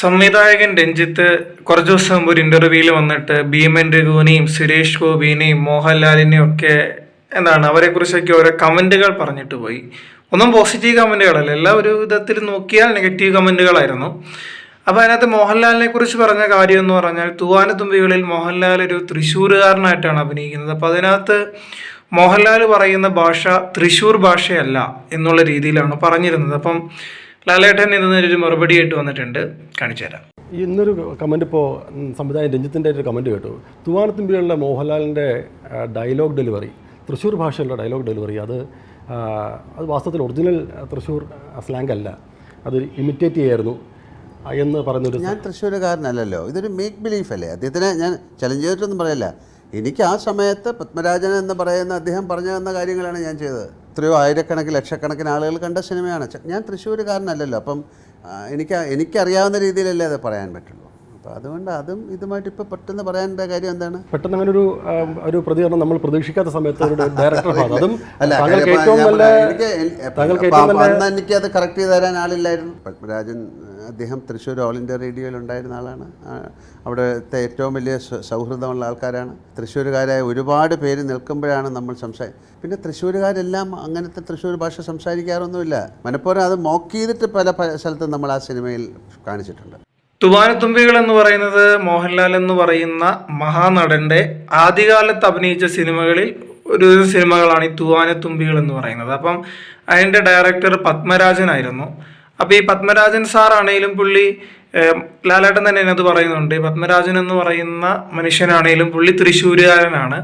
സംവിധായകൻ രഞ്ജിത്ത് കുറച്ച് ദിവസം മുമ്പ് ഒരു ഇന്റർവ്യൂവിൽ വന്നിട്ട് ഭീമൻ രഘുവിനെയും സുരേഷ് ഗോപിനെയും മോഹൻലാലിനെയും ഒക്കെ എന്താണ് അവരെ കുറിച്ചൊക്കെ ഓരോ കമന്റുകൾ പറഞ്ഞിട്ട് പോയി. ഒന്നും പോസിറ്റീവ് കമന്റുകളല്ല എല്ലാ ഒരു വിധത്തിൽ നോക്കിയാൽ നെഗറ്റീവ് കമന്റുകളായിരുന്നു. അപ്പോൾ അതിനകത്ത് മോഹൻലാലിനെ കുറിച്ച് പറഞ്ഞ കാര്യം എന്ന് പറഞ്ഞാൽ തൂവാനത്തുമ്പികളിൽ മോഹൻലാൽ ഒരു തൃശ്ശൂരുകാരനായിട്ടാണ് അഭിനയിക്കുന്നത്. അപ്പോൾ അതിനകത്ത് മോഹൻലാൽ പറയുന്ന ഭാഷ തൃശ്ശൂർ ഭാഷയല്ല എന്നുള്ള രീതിയിലാണ് പറഞ്ഞിരുന്നത്. അപ്പം ലാലേട്ടൻ ഇതിനൊരു മറുപടി ആയിട്ട് വന്നിട്ടുണ്ട്. കാണിച്ചു തരാം. ഇന്നൊരു കമന്റ് ഇപ്പോൾ സംവിധായകൻ രഞ്ജിത്തിന്റെ ഒരു കമന്റ് കേട്ടു. തൂവാനത്തുമ്പിലുള്ള മോഹൻലാലിന്റെ ഡയലോഗ് ഡെലിവറി തൃശ്ശൂർ ഭാഷയിലുള്ള ഡയലോഗ് ഡെലിവറി അത് അത് വാസ്തവത്തിൽ ഒറിജിനൽ തൃശ്ശൂർ സ്ലാങ് അല്ല. അത് ഇമിറ്റേറ്റ് ചെയ്യായിരുന്നു എന്ന് പറഞ്ഞൊരു ഞാൻ തൃശ്ശൂരുകാരനല്ലല്ലോ. ഇതൊരു മേക്ക് ബിലീഫ് അല്ലേ? അദ്ദേഹത്തിന് ഞാൻ ചലഞ്ച് ചെയ്തിട്ടൊന്നും പറയല്ല. എനിക്ക് ആ സമയത്ത് പത്മരാജൻ എന്ന് പറയുന്ന അദ്ദേഹം പറഞ്ഞു തന്ന കാര്യങ്ങളാണ് ഞാൻ ചെയ്തത്. എത്രയോ ആയിരക്കണക്കിന് ലക്ഷക്കണക്കിന് ആളുകൾ കണ്ട സിനിമയാണ്. ഞാൻ തൃശ്ശൂരുകാരനല്ലല്ലോ. അപ്പം എനിക്ക് എനിക്കറിയാവുന്ന രീതിയിലല്ലേ അത് പറയാൻ പറ്റുള്ളൂ. അപ്പോൾ അതുകൊണ്ട് അതും ഇതുമായിട്ട് ഇപ്പോൾ പെട്ടെന്ന് പറയാനുള്ള കാര്യം എന്താണ്? പെട്ടെന്ന് അങ്ങനെ ഒരു ഒരു പ്രതികരണം നമ്മൾ പ്രതീക്ഷിക്കാത്ത സമയത്ത് ഒരു ഡയറക്ടർ ഭാഗം അതും താങ്കൾക്ക് ഏറ്റവും നല്ല എനിക്ക് താങ്കൾക്ക് ഏറ്റവും നല്ല എനിക്ക് അത് കറക്റ്റ് ചെയ്ത് തരാൻ ആളില്ലായിരുന്നു. പത്മരാജൻ അദ്ദേഹം തൃശ്ശൂർ ഓൾ ഇന്ത്യ റേഡിയോയിൽ ഉണ്ടായിരുന്ന ആളാണ്. അവിടുത്തെ ഏറ്റവും വലിയ സൗഹൃദമുള്ള ആൾക്കാരാണ്. തൃശ്ശൂരുകാരായ ഒരുപാട് പേര് നിൽക്കുമ്പോഴാണ് നമ്മൾ സംസാ പിന്നെ തൃശ്ശൂരുകാരെല്ലാം അങ്ങനത്തെ തൃശ്ശൂർ ഭാഷ സംസാരിക്കാറൊന്നുമില്ല. മനഃപൂർവം അത് മോക്ക് ചെയ്തിട്ട് പല പല സ്ഥലത്തും നമ്മൾ ആ സിനിമയിൽ കാണിച്ചിട്ടുണ്ട്. തുവാനത്തുമ്പികൾ എന്ന് പറയുന്നത് മോഹൻലാൽ എന്ന് പറയുന്ന മഹാനടന്റെ ആദ്യകാലത്ത് അഭിനയിച്ച സിനിമകളിൽ ഒരു സിനിമകളാണ് ഈ തുവാനത്തുമ്പികൾ എന്ന് പറയുന്നത്. അപ്പം അതിന്റെ ഡയറക്ടർ പത്മരാജനായിരുന്നു അപ്പോൾ ഈ പത്മരാജൻ സാറാണേലും പുള്ളി ലാലേട്ടൻ തന്നെ അതിനകത്ത് പറയുന്നുണ്ട്. പത്മരാജൻ എന്ന് പറയുന്ന മനുഷ്യനാണേലും പുള്ളി തൃശ്ശൂരുകാരനാണ്.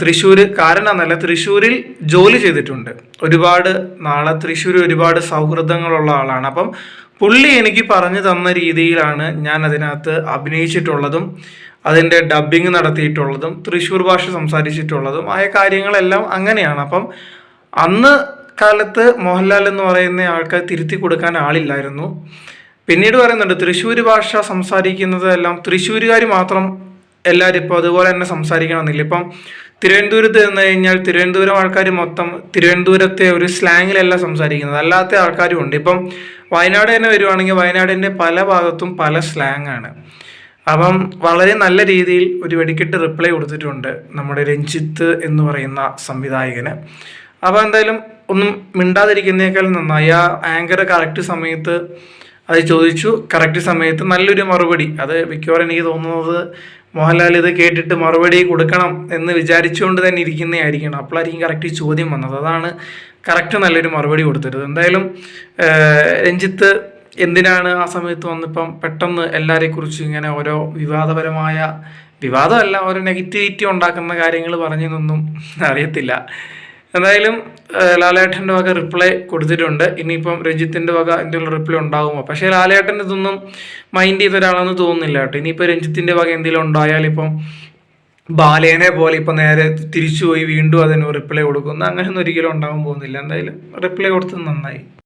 തൃശ്ശൂർ കാരണമെന്നല്ല തൃശ്ശൂരിൽ ജോലി ചെയ്തിട്ടുണ്ട്. ഒരുപാട് നാളെ തൃശ്ശൂർ ഒരുപാട് സൗഹൃദങ്ങളുള്ള ആളാണ്. അപ്പം പുള്ളി എനിക്ക് പറഞ്ഞു തന്ന രീതിയിലാണ് ഞാൻ അതിനകത്ത് അഭിനയിച്ചിട്ടുള്ളതും അതിന്റെ ഡബ്ബിങ് നടത്തിയിട്ടുള്ളതും തൃശ്ശൂർ ഭാഷ സംസാരിച്ചിട്ടുള്ളതും ആയ കാര്യങ്ങളെല്ലാം അങ്ങനെയാണ്. അപ്പം അന്ന് കാലത്ത് മോഹൻലാൽ എന്ന് പറയുന്ന ആൾക്ക് തിരുത്തി കൊടുക്കാൻ ആളില്ലായിരുന്നു. പിന്നീട് പറയുന്നുണ്ട് തൃശ്ശൂർ ഭാഷ സംസാരിക്കുന്നതെല്ലാം തൃശ്ശൂരുകാർ മാത്രം എല്ലാവരും ഇപ്പോൾ അതുപോലെ തന്നെ സംസാരിക്കണമെന്നില്ല. ഇപ്പം തിരുവനന്തപുരത്ത് നിന്ന് കഴിഞ്ഞാൽ തിരുവനന്തപുരം ആൾക്കാർ മൊത്തം തിരുവനന്തപുരത്തെ ഒരു സ്ലാങ്ങിലല്ല സംസാരിക്കുന്നത്. അല്ലാത്ത ആൾക്കാരും ഉണ്ട്. ഇപ്പം വയനാട് തന്നെ വരുവാണെങ്കിൽ വയനാടിന്റെ പല ഭാഗത്തും പല സ്ലാങ് ആണ്. അപ്പം വളരെ നല്ല രീതിയിൽ ഒരു വെടിക്കെട്ട് റിപ്ലൈ കൊടുത്തിട്ടുണ്ട് നമ്മുടെ രഞ്ജിത്ത് എന്ന് പറയുന്ന സംവിധായകന്. അപ്പോൾ എന്തായാലും ഒന്നും മിണ്ടാതിരിക്കുന്നേക്കാൾ നന്നായി. ആ ആങ്കർ കറക്റ്റ് സമയത്ത് അത് ചോദിച്ചു. കറക്റ്റ് സമയത്ത് നല്ലൊരു മറുപടി. അത് മിക്കവാറും എനിക്ക് തോന്നുന്നത് മോഹൻലാൽ ഇത് കേട്ടിട്ട് മറുപടി കൊടുക്കണം എന്ന് വിചാരിച്ചുകൊണ്ട് തന്നെ ഇരിക്കുന്നതായിരിക്കണം. അപ്പോഴായിരിക്കും കറക്റ്റ് ചോദ്യം വന്നത്. അതാണ് കറക്റ്റ് നല്ലൊരു മറുപടി കൊടുത്തത്. എന്തായാലും രഞ്ജിത്ത് എന്തിനാണ് ആ സമയത്ത് വന്നിപ്പം പെട്ടെന്ന് എല്ലാവരെക്കുറിച്ച് ഇങ്ങനെ ഓരോ വിവാദപരമായ വിവാദമല്ല ഓരോ നെഗറ്റിവിറ്റി ഉണ്ടാക്കുന്ന കാര്യങ്ങൾ പറഞ്ഞതൊന്നും അറിയത്തില്ല. എന്തായാലും ലാലേട്ടന്റെ വക റിപ്ലൈ കൊടുത്തിട്ടുണ്ട്. ഇനിയിപ്പം രഞ്ജിത്തിന്റെ വക എന്തെങ്കിലും റിപ്ലൈ ഉണ്ടാകുമോ പക്ഷേ ലാലേട്ടൻ ഇതൊന്നും മൈൻഡ് ചെയ്ത ഒരാളെന്ന് തോന്നുന്നില്ല കേട്ടോ. ഇനിയിപ്പോൾ രഞ്ജിത്തിന്റെ വക എന്തെങ്കിലും ഉണ്ടായാൽ ഇപ്പം ബാലേനെ പോലെ ഇപ്പം നേരെ തിരിച്ചുപോയി വീണ്ടും അതിന് റിപ്ലൈ കൊടുക്കുന്നു. അങ്ങനെയൊന്നും ഒരിക്കലും ഉണ്ടാകാൻ പോകുന്നില്ല. എന്തായാലും റിപ്ലൈ കൊടുത്തത് നന്നായി.